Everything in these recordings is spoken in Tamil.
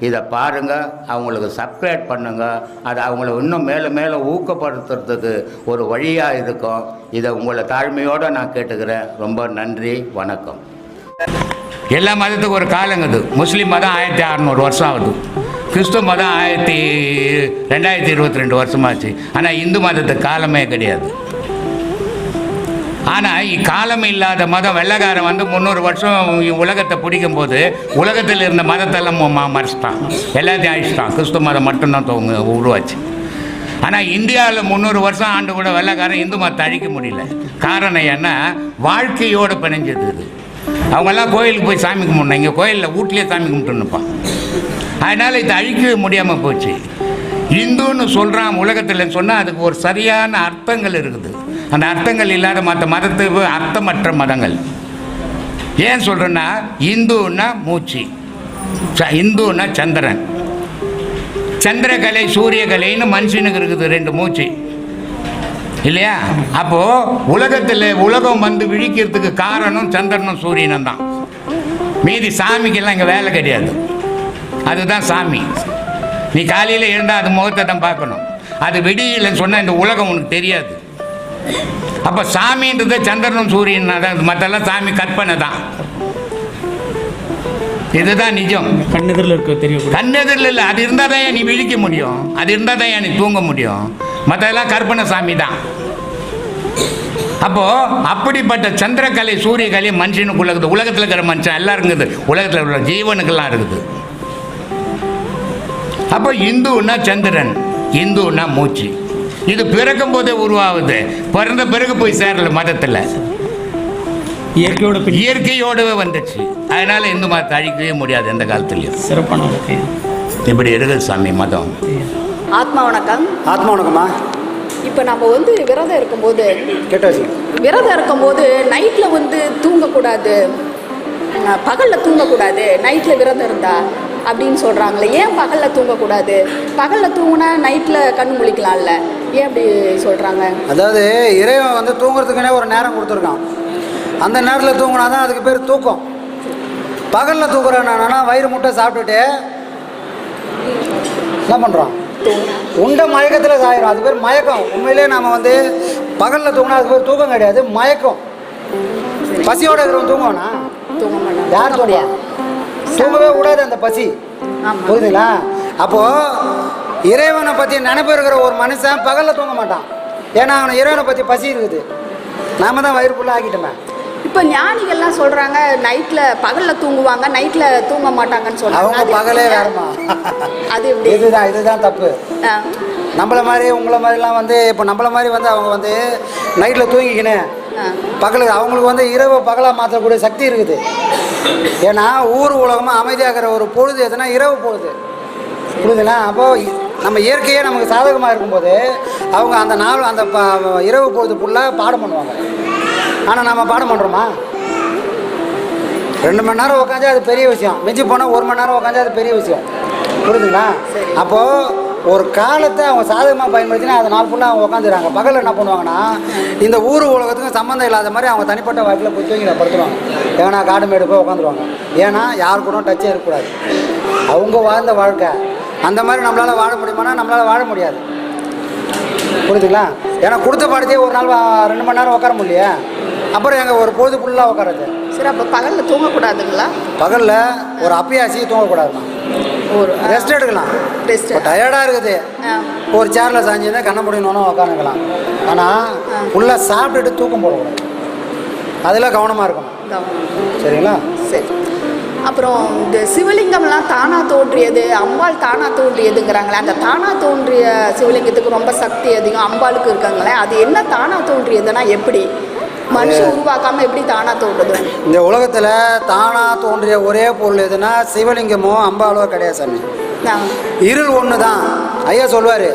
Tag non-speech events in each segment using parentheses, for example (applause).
இதை பாருங்க அவங்களுக்கு சப்ஸ்கிரைப் பண்ணுங்கள் அது அவங்கள இன்னும் மேலே மேலே ஊக்கப்படுத்துறதுக்கு ஒரு வழியாக இருக்கும். இதை உங்களை தாழ்மையோடு நான் கேட்டுக்கிறேன். ரொம்ப நன்றி வணக்கம். எல்லா மதத்துக்கும் ஒரு காலங்குது முஸ்லீம் மதம் ஆயிரத்தி அறநூறு வருஷம் ஆகுது. கிறிஸ்துவ மதம் ஆயிரத்தி ரெண்டாயிரத்தி இருபத்தி ரெண்டு வருஷமாச்சு. ஆனால் இந்து மதத்துக்கு காலமே கிடையாது. ஆனால் இக்காலம் இல்லாத மதம் வெள்ளைக்காரன் வந்து முந்நூறு வருஷம் உலகத்தை பிடிக்கும் போது உலகத்தில் இருந்த மதத்தெல்லாம் ம- மறைச்சிட்டான் எல்லாத்தையும் அழிச்சிட்டான். கிறிஸ்துவ மதம் மட்டும்தான் தோங்க உருவாச்சு. ஆனால் இந்தியாவில் முந்நூறு வருஷம் ஆண்டு கூட வெள்ளைக்காரன் இந்து மதத்தை அழிக்க முடியல. காரணம் என்ன? வாழ்க்கையோடு பிணைஞ்சது இது. அவங்கெல்லாம் கோயிலுக்கு போய் சாமி கும்பிடணும். இங்கே கோயிலில் வீட்லேயே சாமி கும்பிட்டுன்னுப்பான். அதனால் இதை அழிக்க முடியாமல் போச்சு. இந்துன்னு சொல்கிறான் உலகத்தில் சொன்னால் அதுக்கு ஒரு சரியான அர்த்தங்கள் இருக்குது. அந்த அர்த்தங்கள் இல்லாத மற்ற மதத்துக்கு அர்த்தமற்ற மதங்கள். ஏன் சொல்கிறேன்னா இந்துன்னா மூச்சு ச இந்துன்னா சந்திரன். சந்திரகலை சூரியகலைன்னு மனுஷனுக்கு இருக்குது ரெண்டு மூச்சு. இல்லையா? அப்போது உலகத்தில் உலகம் வந்து விழிக்கிறதுக்கு காரணம் சந்திரனும் சூரியனும் தான். மீதி சாமிக்கெல்லாம் இங்கே வேலை கிடையாது. அதுதான் சாமி. நீ காலையில் இருந்தால் அது முகத்தை தான் பார்க்கணும். அது விடியலன்னு சொன்னால் இந்த உலகம் உனக்கு தெரியாது. அப்போ சாமின்றது சந்திரனும் சூரியன் தான். மற்றெல்லாம் சாமி கற்பனை தான். இதுதான் நிஜம். கண்ணெதிரில் இருக்க தெரியக்கூடிய கண்ணெதிரில் இல்லை அது இருந்தால் தான் நீ விழிக்க முடியும். அது இருந்தால் தான் நீ தூங்க முடியும். மற்றதெல்லாம் கற்பனை சாமி தான். அப்போ அப்படிப்பட்ட சந்திரகலை சூரியகலை மனுஷனுக்குள்ள இருக்குது. உலகத்தில் இருக்கிற மனுஷன் எல்லாம் இருக்குது. உலகத்தில் உள்ள ஜீவனுக்கெல்லாம் இருக்குது. அப்போ இந்துன்னா சந்திரன் இந்துன்னா மூச்சு. இது பிறக்கும் போதே உருவாகுது. பிறந்த பிறகு போய் சேரல மதத்தில். இயற்கையோட இயற்கையோடவே வந்துச்சு. அதனால இந்து மதத்தை அழிக்கவே முடியாது எந்த காலத்துலையும். சிறப்பான இப்படி இருக்குது சாமி மதம். ஆத்மா வணக்கம். ஆத்மா வணக்கம்மா. இப்போ நம்ம வந்து விரதம் இருக்கும்போது கேட்டாச்சு. விரதம் இருக்கும்போது நைட்டில் வந்து தூங்கக்கூடாது. பகலில் தூங்கக்கூடாது. நைட்டில் விரதம் இருந்தா அப்படின்னு சொல்கிறாங்களே ஏன் பகலில் தூங்கக்கூடாது? பகலில் தூங்குனா நைட்டில் கண்ணு முழிக்கலாம்ல. ஏன் அப்படி சொல்கிறாங்க அதாவது இறைவன் வந்து தூங்குறதுக்குனே ஒரு நேரம் கொடுத்துருக்கான். அந்த நேரத்தில் தூங்கினா தான் அதுக்கு பேர் தூக்கம். பகலில் தூங்குறானா வயிறு முட்டை சாப்பிட்டுட்டு என்ன பண்ணுறோம் உண்ட மயக்கத்தில் சாயிரும் அது பேர் மயக்கம். உண்மையிலே நாம் வந்து பகலில் தூங்கினா அது பேர் தூக்கம் கிடையாது மயக்கம். பசியோட இருக்கிறவன் தூங்குவானா? யார் தூங்குவா? தூங்கவே கூடாது அந்த பசி. புரியுதுங்களா? அப்போ இறைவனை பற்றி நினைப்பு இருக்கிற ஒரு மனுஷன் பகலில் தூங்க மாட்டான். ஏன்னா அவனை இறைவனை பற்றி பசி இருக்குது. நாம தான் வயிறு ஃபுல்லாக ஆக்கிட்டோமே. இப்போ ஞானிகள்லாம் சொல்கிறாங்க நைட்டில் பகலில் தூங்குவாங்க நைட்டில் தூங்க மாட்டாங்கன்னு சொல்கிறாங்க அவங்க பகலே? வேறமா அது எப்படி? இதுதான் இதுதான் தப்பு. நம்மள மாதிரி உங்களை மாதிரிலாம் வந்து இப்போ நம்மள மாதிரி வந்து அவங்க வந்து நைட்டில் தூங்கிக்கினேன். பகலுக்கு அவங்களுக்கு வந்து இரவு பகலாக மாற்றக்கூடிய சக்தி இருக்குது. ஏன்னா ஊர் உலகமாக அமைதியாகிற ஒரு பொழுது எதுனா இரவு பொழுது. புரியுதுங்களா? அப்போ இ- நம்ம இயற்கையே நமக்கு சாதகமாக இருக்கும்போது அவங்க அந்த நாள் அந்த இரவு பொழுது ஃபுல்லாக பாடம் பண்ணுவாங்க. ஆனால் நம்ம பாடம் பண்ணுறோமா ரெண்டு மணி நேரம் உட்காந்து அது பெரிய விஷயம். மிஞ்சி போனால் ஒரு மணி நேரம் உட்காந்து அது பெரிய விஷயம். புரியுதுங்களா அப்போது ஒரு காலத்தை அவங்க சாதகமாக பயன்படுத்தினா அது நாள் ஃபுல்லாக அவங்க உட்காந்துறாங்க பகலில் என்ன பண்ணுவாங்கன்னா இந்த ஊர் உலகத்துக்கும் சம்மந்தம் இல்லாத மாதிரி அவங்க தனிப்பட்ட வாழ்க்கையில் போய் தூங்கி படுத்துருவாங்க. ஏன்னா காடு மேடு போய் உட்காந்துருவாங்க ஏன்னா யார் கூட டச்சே இருக்கக்கூடாது. அவங்க வாழ்ந்த வாழ்க்கை அந்த மாதிரி நம்மளால் வாழ முடியுமானா நம்மளால் வாழ முடியாது. புரியுதுங்களா ஏன்னா கொடுத்த பாடத்தையே ஒரு நாள் ரெண்டு மணி நேரம் உட்கார முடியலையே. அப்புறம் எங்கள் ஒரு பொழுது ஃபுல்லாக உட்காரது சரி அப்போ பகலில் தூங்கக்கூடாதுங்களா? பகலில் ஒரு அப்பியாசி தூங்கக்கூடாதுமா. ஒரு ரெஸ்ட் எடுக்கலாம். ரெஸ்ட் டயர்டாக இருக்குது. ஒரு சேரில் சாஞ்சிருந்தா கண்ண முடியணும்னு உட்காந்துக்கலாம். ஆனால் ஃபுல்லாக சாப்பிட்டுட்டு தூக்கம் போடக்கூடாது. அதில் கவனமாக இருக்கணும். சரிங்களா? சரி. அப்புறம் இந்த சிவலிங்கம்லாம் தானா தோன்றியது அம்பாள் தானா தோன்றியதுங்கிறாங்களே அந்த தானா தோன்றிய சிவலிங்கத்துக்கு ரொம்ப சக்தி அதிகம் அம்பாளுக்கு இருக்காங்களே அது என்ன தானா தோன்றியதுன்னா எப்படி? மனுஷன் உருவாக்காம எப்படி தானா தோன்றுது? இந்த உலகத்தில் தானாக தோன்றிய ஒரே பொருள் எதுனா சிவலிங்கமோ அம்பாலோ கிடையாது சாமி. இருள் ஒன்று தான் ஐயா சொல்லுவார்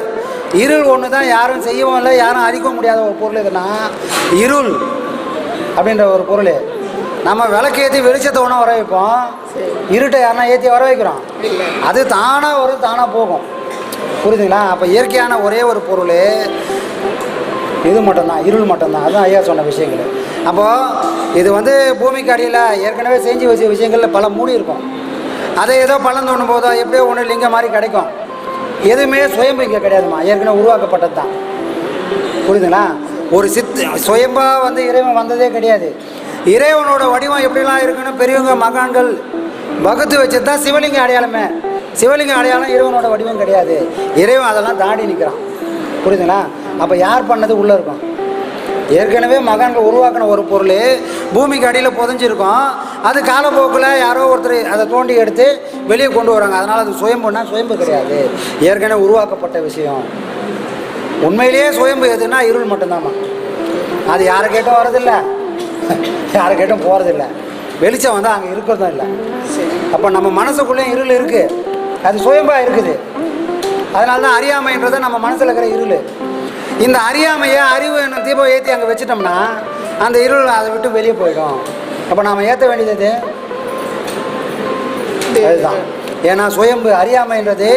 இருள் ஒன்று தான் யாரும் செய்யவும் இல்லை யாரும் அழிக்கவும் முடியாத ஒரு பொருள் எதுனா இருள் அப்படின்ற ஒரு பொருள். நம்ம விளக்கேற்றி வெளிச்சத்தை ஒன்றா வர வைப்போம். இருட்டை யாருன்னா ஏற்றி வர வைக்கிறோம். அது தானாக வரும் தானாக போகும். புரியுதுங்களா? அப்போ இயற்கையான ஒரே ஒரு பொருள் இது மட்டும்தான் இருள் மட்டும்தான். அதுதான் ஐயா சொன்ன விஷயங்கள். அப்போது இது வந்து பூமிக்கு அடியில் ஏற்கனவே செஞ்சு வச்ச விஷயங்களில் பல மூடி இருக்கும். அதை ஏதோ பலன் தோணும் போதோ எப்படியோ ஒன்று லிங்கம் மாதிரி கிடைக்கும். எதுவுமே சுயம்பு இங்கே கிடையாதுமா ஏற்கனவே உருவாக்கப்பட்டது தான். புரியுதுங்களா? ஒரு சித்து சுயம்பா வந்து இறைவன் வந்ததே கிடையாது. இறைவனோட வடிவம் எப்படிலாம் இருக்குன்னு பெரியவங்க மகான்கள் வகுத்து வச்சது தான் சிவலிங்க அடையாளமே. சிவலிங்க அடையாளம் இறைவனோட வடிவம் கிடையாது. இறைவன் அதெல்லாம் தாண்டி நிற்கிறான் புரியுதுங்களா? அப்போ யார் பண்ணது உள்ளே இருக்கும்? ஏற்கனவே மகான்கள் உருவாக்கின ஒரு பொருள் பூமிக்கு அடியில் புதைஞ்சிருக்கும். அது காலப்போக்கில் யாரோ ஒருத்தர் அதை தோண்டி எடுத்து வெளியே கொண்டு வராங்க. அதனால் அது சுயம்புனா சுயம்பு கிடையாது. ஏற்கனவே உருவாக்கப்பட்ட விஷயம். உண்மையிலேயே சுயம்பு எதுனா இருள் மட்டும்தாம்மா. அது யாரை கேட்டும் வரதில்லை (laughs) யாரை கேட்டும் போகிறதில்ல வெளிச்சம் வந்து அங்கே இருக்கிறதும் இல்லை. அப்போ நம்ம மனசுக்குள்ளேயும் இருள் இருக்குது அது சுயம்பா இருக்குது. அதனால தான் அறியாமைன்றது நம்ம மனசில் இருக்கிற இருள். இந்த அறியாமையை அறிவு என்ன தீபம் ஏற்றி அங்கே வச்சிட்டோம்னா அந்த இருள் அதை விட்டு வெளியே போயிடும். அப்போ நாம் ஏற்ற வேண்டியது அதுதான். ஏன்னா சுயம்பு அறியாமைன்றது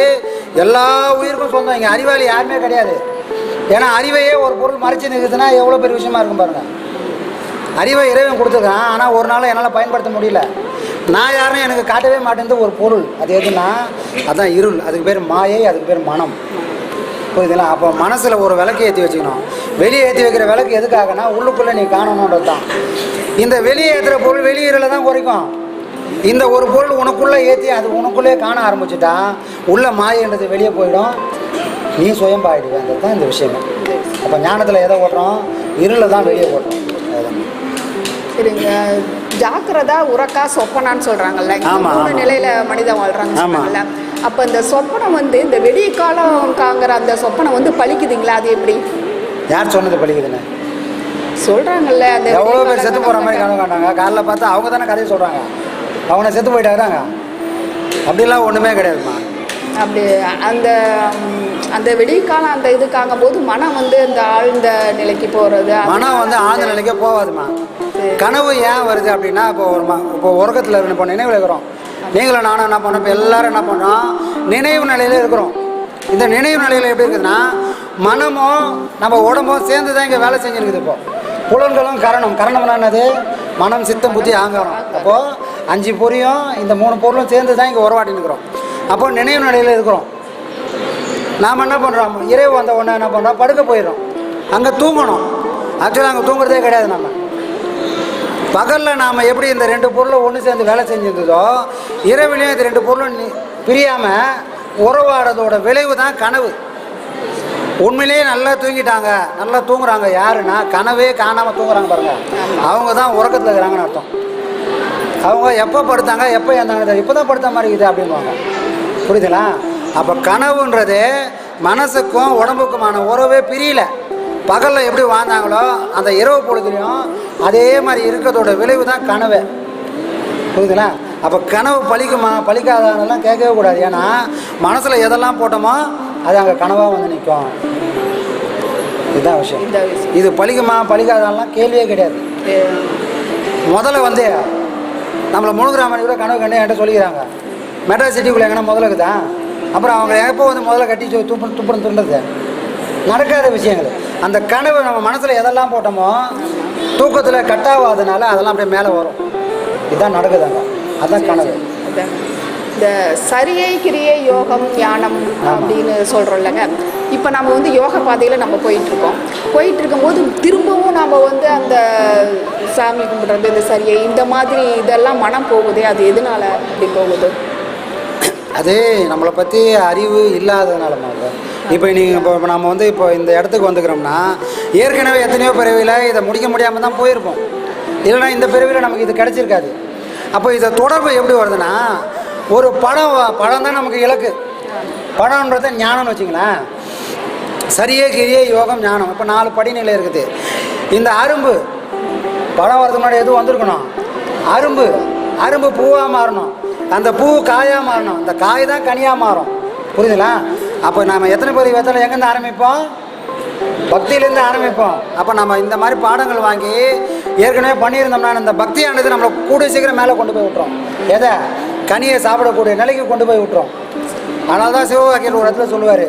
எல்லா உயிருக்கும் சொந்தம். இங்கே அறிவாளி யாருமே கிடையாது. ஏன்னா அறிவையே ஒரு பொருள் மறைச்சு நிற்குதுன்னா எவ்வளோ பெரிய விஷயமா இருக்கும் பாருங்கள் அறிவை இறைவன் கொடுத்துருக்கான். ஆனால் ஒரு நாள் என்னால் பயன்படுத்த முடியல. நான் யாரும் எனக்கு காட்டவே மாட்டேங்குது ஒரு பொருள். அது எதுனா அதுதான் இருள். அதுக்கு பேர் மாயை அதுக்கு பேர் மனம். புரியுதுங்களா? அப்போ மனசில் ஒரு விளக்கு ஏற்றி வச்சுக்கணும். வெளியே ஏற்றி வைக்கிற விளக்கு எதுக்காகனா உள்ளுக்குள்ளே நீ காணணுன்றது தான். இந்த வெளியே ஏற்றுற பொருள் வெளியீரில் தான் குறைக்கும். இந்த ஒரு பொருள் உனக்குள்ளே ஏற்றி அது உனக்குள்ளே காண ஆரம்பிச்சுட்டா உள்ள மாயன்றது வெளியே போயிடும். நீ சுயம்பா ஆயிடுவேன்றது தான் இந்த விஷயமே. அப்போ ஞானத்தில் எதை ஓட்டுறோம்? இருளில் தான் வெளியே ஓட்டுறோம். சரிங்க ஜாக்கிரதா உறக்கா சொப்பனான்னு சொல்றாங்கல்ல. மூணு. நிலையில மனிதன் வாழ்றாங்கன்னு ஆமா. சொன்னாங்கல்ல அப்ப இந்த சொப்பனம் வந்து இந்த வெடிய காலம் காங்கிற அந்த சொப்பனம் வந்து பழிக்குதுங்களா அது எப்படி? யார் சொன்னது பழிக்குதுன்னு சொல்றாங்கல்ல அந்த எவ்வளோ பேர் செத்து போகிற மாதிரி கனவு காண்டாங்க காலைல பார்த்தா அவங்க தானே கதையை சொல்கிறாங்க அவனை செத்து போயிட்டாங்க அப்படிலாம் ஒன்றுமே கிடையாதுமா அப்படி அந்த அந்த வெடிக்காலம் அந்த இது காங்கும் போது மனம் வந்து அந்த ஆழ்ந்த நிலைக்கு போறது மனம் வந்து ஆழ்ந்த நிலைக்கே போகாதுமா. கனவு ஏன் வருது அப்படின்னா இப்போ ஒரு இப்போ உறக்கத்தில் இருக்கு இப்போ நினைவில் இருக்கிறோம். நீங்களும் நானும் என்ன பண்ணோம்? இப்போ எல்லாரும் என்ன பண்ணுறோம் நினைவு நிலையில் இருக்கிறோம். இந்த நினைவு நிலையில் எப்படி இருக்குதுன்னா மனமும் நம்ம உடம்பும் சேர்ந்து தான் இங்கே வேலை செஞ்சுருக்குது இப்போ. புலன்களும் கரணம். கரணம்னா என்னது? மனம் சித்தம் புத்தி ஆங்காரம் அப்போது அஞ்சு பொரியும் இந்த மூணு பொருளும் சேர்ந்து தான் இங்கே உறவாடி நிற்கிறோம் அப்போ நினைவு நிலையில் இருக்கிறோம். நாம் என்ன பண்ணுறோம் இரவு வந்த உடனே என்ன பண்ணுறோம் படுக்க போயிடும் அங்கே தூங்கணும். ஆக்சுவலாக அங்கே தூங்குறதே கிடையாது நம்ம பகலில் நாம் எப்படி இந்த ரெண்டு பொருளை ஒன்று சேர்ந்து வேலை செஞ்சிருந்ததோ இரவிலையும் இந்த ரெண்டு பொருளும் பிரியாமல் உறவாடுறதோட விளைவு தான் கனவு. உண்மையிலேயே நல்லா தூங்கிட்டாங்க. நல்லா தூங்குறாங்க. யாருன்னா கனவே காணாமல் தூங்குறாங்க பாருங்க. அவங்க தான் உறக்கத்தில் இருக்கிறாங்கன்னு அர்த்தம். அவங்க எப்போ படுத்தாங்க எப்போ ஏந்தாங்க இப்போ தான் படுத்த மாதிரி இருக்குது அப்படின்வாங்க புரியுதுங்களா? அப்போ கனவுன்றது மனசுக்கும் உடம்புக்குமான உறவே பிரியல. பகலில் எப்படி வாழ்ந்தாங்களோ அந்த இரவு பொழுதுலையும் அதே மாதிரி இருக்கிறதோட விளைவு தான் கனவு. புரியுதுங்களா? அப்போ கனவு பழிக்குமா பழிக்காதானெல்லாம் கேட்கவே கூடாது. ஏன்னா மனசில் எதெல்லாம் போட்டோமோ அது அங்கே கனவாக வந்து நிற்கும் இதுதான் விஷயம். இது பழிக்குமா பழிக்காதான்லாம் கேள்வியே கிடையாது. முதல்ல வந்து நம்மளை முழுகிற மாதிரி கூட கனவு கண்டு என்கிட்ட சொல்லிக்கிறாங்க. மெட்ராஸ் சிட்டிக்குள்ளே எங்கன்னா முதல்ல இருக்குதா அப்புறம் அவங்க எப்போ வந்து முதல்ல கட்டி சு- துப்பு துப்புன்னு துண்டுறது நடக்காத விஷயங்கள். அந்த கனவு நம்ம மனசில் எதெல்லாம் போட்டோமோ தூக்கத்தில் கட்டாவாதனால அதெல்லாம் அப்படியே மேலே வரும். இதுதான் நடக்குதாங்க அதுதான் கனவு. இந்த சரியை கிரியை யோகம் ஞானம் அப்படின்னு சொல்கிறோம்லங்க இப்போ நம்ம வந்து யோக பாதையில் நம்ம போயிட்டுருக்கோம். போயிட்டு இருக்கும்போது திரும்பவும் நம்ம வந்து அந்த சாமி கும்பிட்றது இந்த சரியை இந்த மாதிரி இதெல்லாம் மனம் போகுதே அது எதனால அப்படி போகுது? அது நம்மளை பற்றி அறிவு இல்லாததுனால மாதிரி இப்போ நீங்கள் இப்போ இப்போ நம்ம வந்து இப்போ இந்த இடத்துக்கு வந்துக்கிறோம்னா ஏற்கனவே எத்தனையோ பிறவியில் இதை முடிக்க முடியாமல் தான் போயிருப்போம். இல்லைன்னா இந்த பிறவியில் நமக்கு இது கிடச்சிருக்காது. அப்போ இதை தொடர்பு எப்படி வருதுன்னா ஒரு படம் படம் தான் நமக்கு இலக்கு. படம்ன்றத ஞானம்னு வச்சுங்களேன். சரியே கிரியே யோகம் ஞானம். இப்போ நாலு படிநிலை இருக்குது. இந்த அரும்பு படம் வரதுக்கு முன்னாடி எதுவும் வந்திருக்கணும்? அரும்பு. அரும்பு பூவாக மாறணும். அந்த பூ காயாக மாறணும். அந்த காய் தான் கனியாக மாறும். புரியுதுங்களா? அப்போ நம்ம எத்தனை பேர் வெத்தலை எங்கேருந்து ஆரம்பிப்போம்? பக்தியிலேருந்து ஆரம்பிப்போம். அப்போ நம்ம இந்த மாதிரி பாடங்கள் வாங்கி ஏற்கனவே பண்ணியிருந்தோம்னா இந்த பக்தியானது நம்மளை கூடிய சீக்கிரம் மேலே கொண்டு போய் விட்டுரும். எதை? கனியை சாப்பிடக்கூடிய நிலைக்கு கொண்டு போய் விட்டுரும். ஆனால் தான் சிவவாக்கியர் ஒரு இடத்துல சொல்லுவார்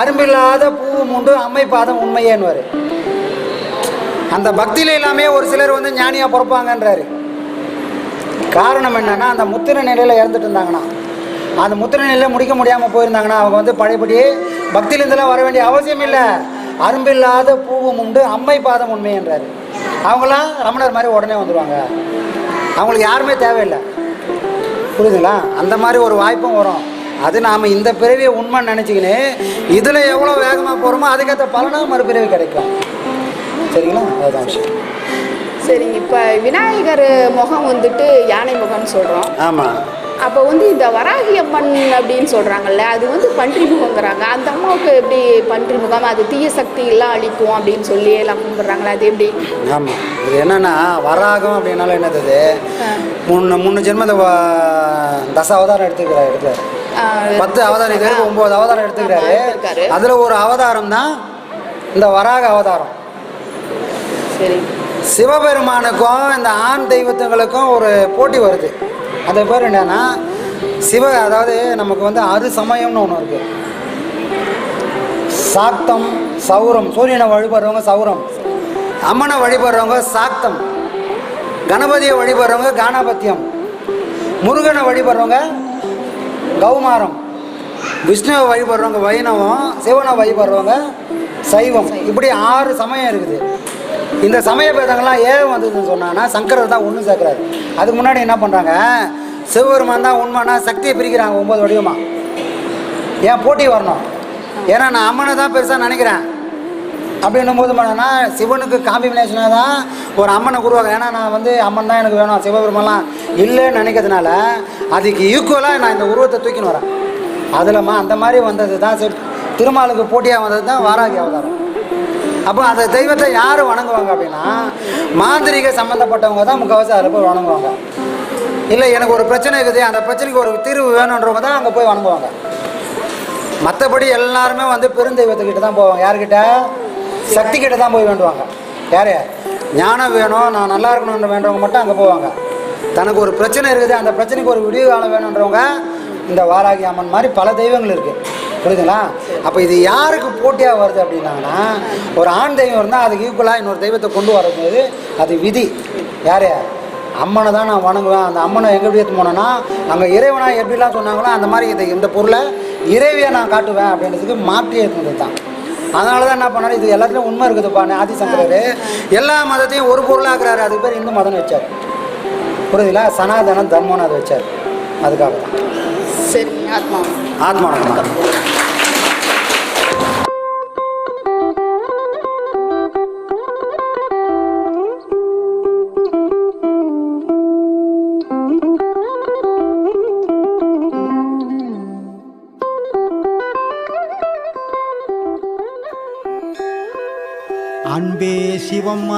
அரும்பில்லாத பூவும் உண்டு அம்மை பாதம் உண்மையேன்னுவார். அந்த பக்தியில் எல்லாமே ஒரு சிலர் வந்து ஞானியாக பிறப்பாங்கன்றாரு. காரணம் என்னென்னா அந்த முத்திர நிலையில் இறந்துட்டு இருந்தாங்கன்னா அந்த முத்திர நிலையில் முடிக்க முடியாமல் போயிருந்தாங்கன்னா அவங்க வந்து பழையபடியே பக்தியிலேருந்துலாம் வர வேண்டிய அவசியம் இல்லை. அரும்பில்லாத பூவும் உண்டு அம்மை பாதம் உண்மை என்றார். அவங்களாம் ரமணர் மாதிரி உடனே வந்துடுவாங்க அவங்களுக்கு யாருமே தேவையில்லை. புரியுதுங்களா? அந்த மாதிரி ஒரு வாய்ப்பும் வரும். அது நாம் இந்த பிறவியை உண்மை நினச்சிக்கின்னு இதில் எவ்வளோ வேகமாக போகிறோமோ அதுக்கேற்ற பலனும் மறுபிறவி கிடைக்கும். சரிங்களா? அதுதான் விஷயம். சரிங்க இப்போ விநாயகர் முகம் வந்துட்டு யானை முகம்னு சொல்கிறோம் ஆமாம் அப்போ வந்து இந்த வராகி அம்மன் அப்படின்னு சொல்கிறாங்கல்ல அது வந்து பன்றி முகங்கிறாங்க அந்த அம்மாவுக்கு எப்படி பன்றி முகம் அது தீய சக்தி எல்லாம் அழிக்கும் அப்படின்னு சொல்லி எல்லாம் கும்பிட்றாங்களா? அது எப்படி? ஆமாம் இது என்னன்னா வராகம் அப்படின்னால என்னது இது? முன்ன முன்னு ஜென்ம தச அவதாரம் எடுத்துக்கிறார் இடத்துல. பத்து அவதாரம் இது வரைக்கும் ஒம்பது அவதாரம் எடுத்துக்கிறாரு. அதில் ஒரு அவதாரம் தான் இந்த வராக அவதாரம். சரி. சிவபெருமானுக்கும் இந்த ஆண் தெய்வத்துங்களுக்கும் ஒரு போட்டி வருது. அந்த பேர் என்னன்னா சிவ அதாவது நமக்கு வந்து அறு சமயம்னு ஒன்று இருக்கு. சாக்தம் சௌரம். சூரியனை வழிபடுறவங்க சௌரம். அம்மனை வழிபடுறவங்க சாக்தம். கணபதியை வழிபடுறவங்க கானாபத்தியம் முருகனை வழிபடுறவங்க கௌமாரம். விஷ்ணுவை வழிபடுறவங்க வைணவம். சிவனை வழிபடுறவங்க சைவம். இப்படி ஆறு சமயம் இருக்குது. இந்த சமய பேதங்கள்லாம் ஏன் வந்ததுன்னு சொன்னாங்கன்னா சங்கரர் தான் ஒன்று சேர்க்குறாரு அதுக்கு முன்னாடி என்ன பண்ணுறாங்க சிவபெருமான் தான் உண்மைனா சக்தியை பிரிக்கிறாங்க ஒம்பது வடிவமா. ஏன் போட்டி வரணும்? ஏன்னா நான் அம்மனை தான் பெருசாக நினைக்கிறேன். அப்படின்னும் போது பண்ணனா சிவனுக்கு காம்பினேஷனாக தான் ஒரு அம்மனை உருவாங்க ஏன்னா நான் வந்து அம்மன் தான் எனக்கு வேணும். சிவபெருமெல்லாம் இல்லைன்னு நினைக்கிறதுனால அதுக்கு ஈக்குவலாக நான் இந்த உருவத்தை தூக்கின்னு வரேன். அதில்மா அந்த மாதிரி வந்தது தான் திருமாலுக்கு போட்டியாக வந்தது தான் வாராகி அவதாரம். அப்போ அந்த தெய்வத்தை யார் வணங்குவாங்க அப்படின்னா மாந்திரிக சம்மந்தப்பட்டவங்க தான் முக்கால்வாசி அதில் போய் வணங்குவாங்க. இல்லை எனக்கு ஒரு பிரச்சனை இருக்குது அந்த பிரச்சனைக்கு ஒரு தீர்வு வேணுன்றவங்க தான் அங்கே போய் வணங்குவாங்க. மற்றபடி எல்லாருமே வந்து பெருந்தெய்வத்துக்கிட்ட தான் போவாங்க. யார்கிட்ட? சக்தி கிட்ட தான் போய் வேண்டுவாங்க. யார்? ஞானம் வேணும் நான் நல்லா இருக்கணும்னு வேண்டவங்க மட்டும் அங்கே போவாங்க. தனக்கு ஒரு பிரச்சனை இருக்குது அந்த பிரச்சனைக்கு ஒரு விடிவு காலம் வேணுன்றவங்க இந்த வாராகி அம்மன் மாதிரி பல தெய்வங்கள் இருக்குது புரியுதுங்களா? அப்போ இது யாருக்கு போட்டியாக வருது அப்படின்னாங்கன்னா ஒரு ஆண் தெய்வம் இருந்தால் அதுக்கு ஈக்குவலாக இன்னொரு தெய்வத்தை கொண்டு வரது அது விதி. யார்? அம்மனை தான் நான் வணங்குவேன். அந்த அம்மனை எங்கே எப்படி எடுத்து போனேன்னா அங்கே இறைவனாக எப்படிலாம் சொன்னாங்களோ அந்த மாதிரி இதை இந்த பொருளை இறைவியை நான் காட்டுவேன் அப்படின்றதுக்கு மாற்றி இருந்தது தான். அதனால தான் என்ன பண்ணாரு? இது எல்லாத்துலேயும் உண்மை இருக்குதுப்பா ஆதிசங்கரர். எல்லா மதத்தையும் ஒரு பொருளாக்குறாரு அதுக்கு பேர் இந்து மதம்னு வச்சார். புரியுதுங்களா? சனாதன தர்மம்னு அதை வச்சார். அதுக்காக தான் சரி ஆத்மா ஆத்மா.